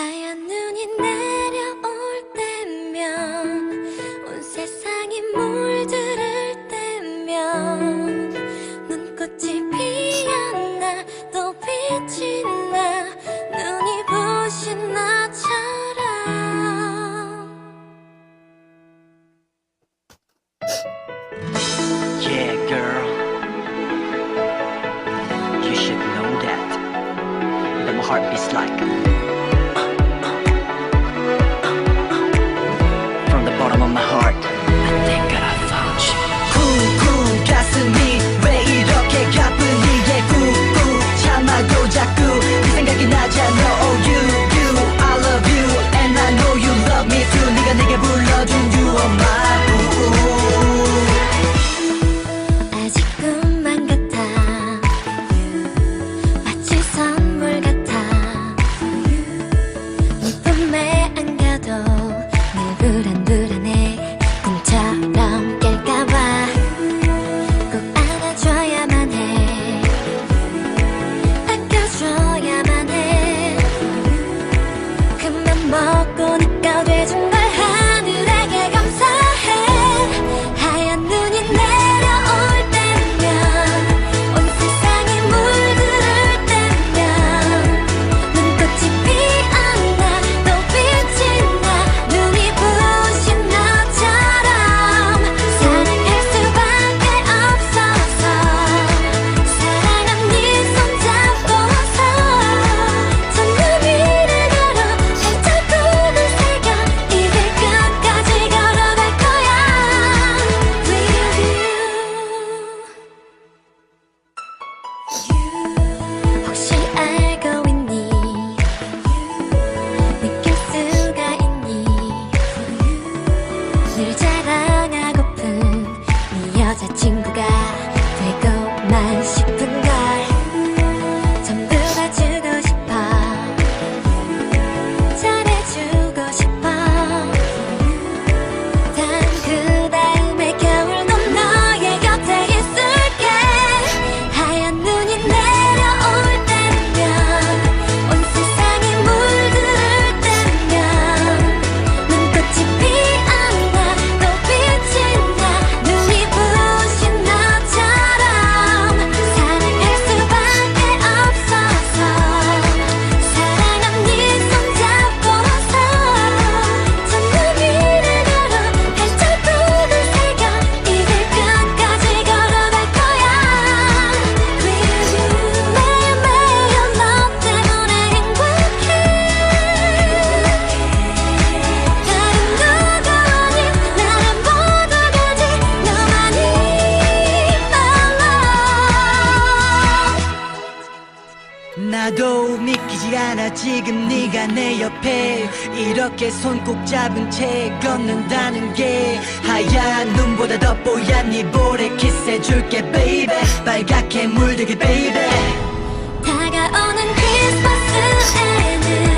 하얀 눈이 내려올 때면 온 세상이 물들을 때면 눈꽃이 피었나 또 빛이 나 눈이 부신 나처럼 Yeah girl You should know that That my heart beats like 我在听。 나도 믿기지 않아. 지금 네가 내 옆에 이렇게 손 꼭 잡은 채 걷는다는 게 하얀 눈보다 더 뽀얀 네 볼에 키스해줄게 baby. 빨갛게 물들게 baby. 다가오는 크리스마스에는